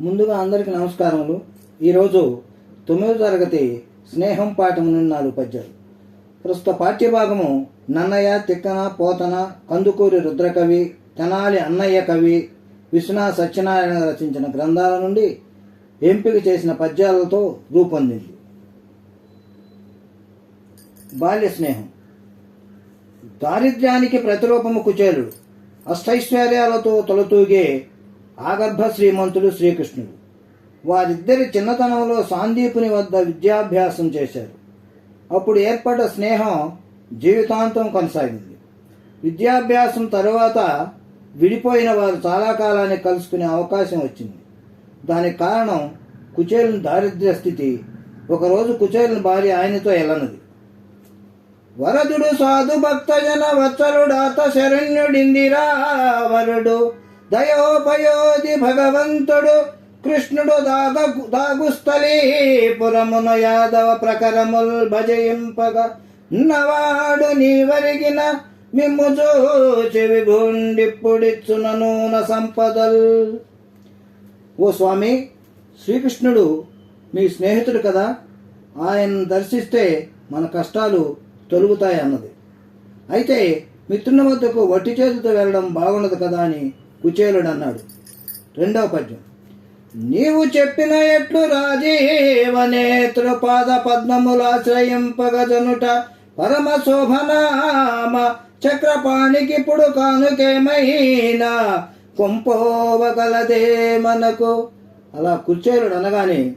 ముందుగా అందరికీ నమస్కారములు. ఈరోజు తొమ్మిదో తరగతి స్నేహం పాఠం నుండి నాలుగు పద్యాలు. ప్రస్తుత పాఠ్యభాగము నన్నయ్య తిక్కన పోతన కందుకూరి రుద్రకవి తెనాలి అన్నయ్య కవి విశ్వనాథ సత్యనారాయణ రచించిన గ్రంథాల నుండి ఎంపిక చేసిన పద్యాలతో రూపొందింది. బాల్య స్నేహం. దారిద్ర్యానికి ప్రతిరూపము కుచేలుడు. అష్టైశ్వర్యాలతో తొలతూగే ఆగర్భ శ్రీమంతుడు శ్రీకృష్ణుడు. వారిద్దరి చిన్నతనంలో సాందీపుని వద్ద విద్యాభ్యాసం చేశారు. అప్పుడు ఏర్పడ్డ స్నేహం జీవితాంతం కొనసాగింది. విద్యాభ్యాసం తరువాత విడిపోయిన వారు చాలా కాలానికి కలుసుకునే అవకాశం వచ్చింది. దానికి కారణం కుచేలుని దారిద్ర్య స్థితి. ఒకరోజు కుచేలుని భార్య ఆయనతో ఎల్లనది వరదుడు సాధు భక్తజన వత్సలుడాత శరణ్యుడిందిరా వరుడు దయోపయోధి భగవంతుడు కృష్ణుడు దాగ దాగుస్థలీ పురమున యాదవ ప్రకరముల్ భజయింపగ నవాడు నీవరిగిన మిమ్ము చూచి విభుండిప్పుడిచ్చున నూన సంపదల్. ఓ స్వామి శ్రీకృష్ణుడు మీ స్నేహితుడు కదా? ఆయన దర్శిస్తే మన కష్టాలు తొలుగుతాయి అన్నది అయితే మిత్రుని వద్దకు వట్టి చేతితో వెళ్ళడం బాగుండదు కదా అని కుచేలుడు అన్నాడు. రెండవ పద్యం. నీవు చెప్పిన ఎట్లు రాజీవనేత్రు పాద పద్మములాశ్రయింపగజనుట పరమ శోభనామ చక్రపాణికి ఇప్పుడు కానుకేమైనా? కొంపోవగలదే మనకు. అలా కుచేలుడు అనగానే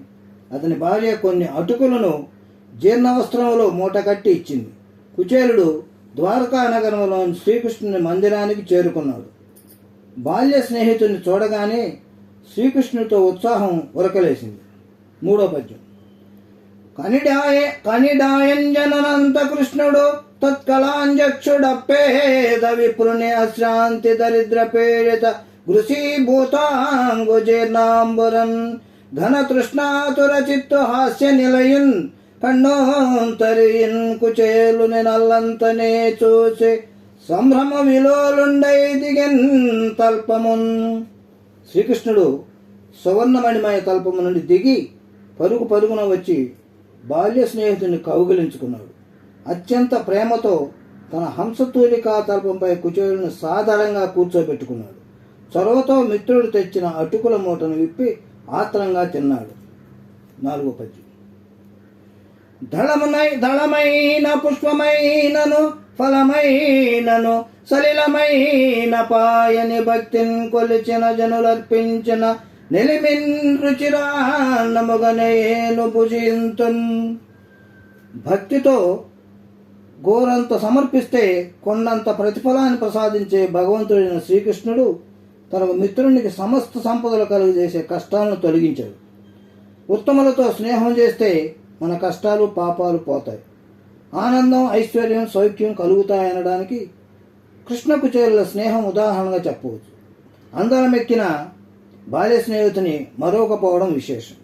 అతని భార్య కొన్ని అటుకులను జీర్ణవస్త్రంలో మూట కట్టి ఇచ్చింది. కుచేలుడు ద్వారకా నగరంలోని శ్రీకృష్ణుని మందిరానికి చేరుకున్నాడు. బాల్య స్నేహితుని చూడగానే శ్రీకృష్ణుడితో ఉత్సాహం ఉరకలేసింది. మూడో పద్యం. కనిడాయ కనిడాయంజనంత కృష్ణుడు తత్కలాంజక్షుడప్పేద విప్రుని అశ్రాంతి దరిద్ర పీడిత గృశీభూతాంగుజీర్ణాంబురన్ ఘన తృష్ణాతుర చిత్తు హాస్య నిలయన్ కన్నోంతరియున్ కుచేలుని నల్లంతనే చూసి సంభ్రమ విలోలుండైదిగెన్ తల్పమున్. శ్రీకృష్ణుడు సువర్ణమణిమయ తల్పము నుండి దిగి పరుగు పరుగున వచ్చి బాల్య స్నేహితుని కౌగిలించుకున్నాడు. అత్యంత ప్రేమతో తన హంసతూలికా తల్పంపై కుచేలుని సాధారణంగా కూర్చోబెట్టుకున్నాడు. చొరవతో మిత్రుడు తెచ్చిన అటుకుల మూటను విప్పి ఆత్రంగా తిన్నాడు. నాలుగో పద్యం. దళమునై దళమైన పుష్పమైనను ఫలమైనను సలిలమైన పాయని భక్తిని కొలిచిన జనులర్పించిన నిలిమిన్ రుచిరాన్నముగనేను భుజింతున్. భక్తితో గోరంత సమర్పిస్తే కొండంత ప్రతిఫలాన్ని ప్రసాదించే భగవంతుడైన శ్రీకృష్ణుడు తన మిత్రునికి సమస్త సంపదలు కలుగజేసే కష్టాలను తొలగించాడు. ఉత్తములతో స్నేహం చేస్తే మన కష్టాలు పాపాలు పోతాయి. ఆనందం ఐశ్వర్యం సౌఖ్యం కలుగుతాయనడానికి కృష్ణకు చేరుల స్నేహం ఉదాహరణగా చెప్పవచ్చు. అందరం ఎక్కిన బాల్య స్నేహితుని మరొకపోవడం విశేషం.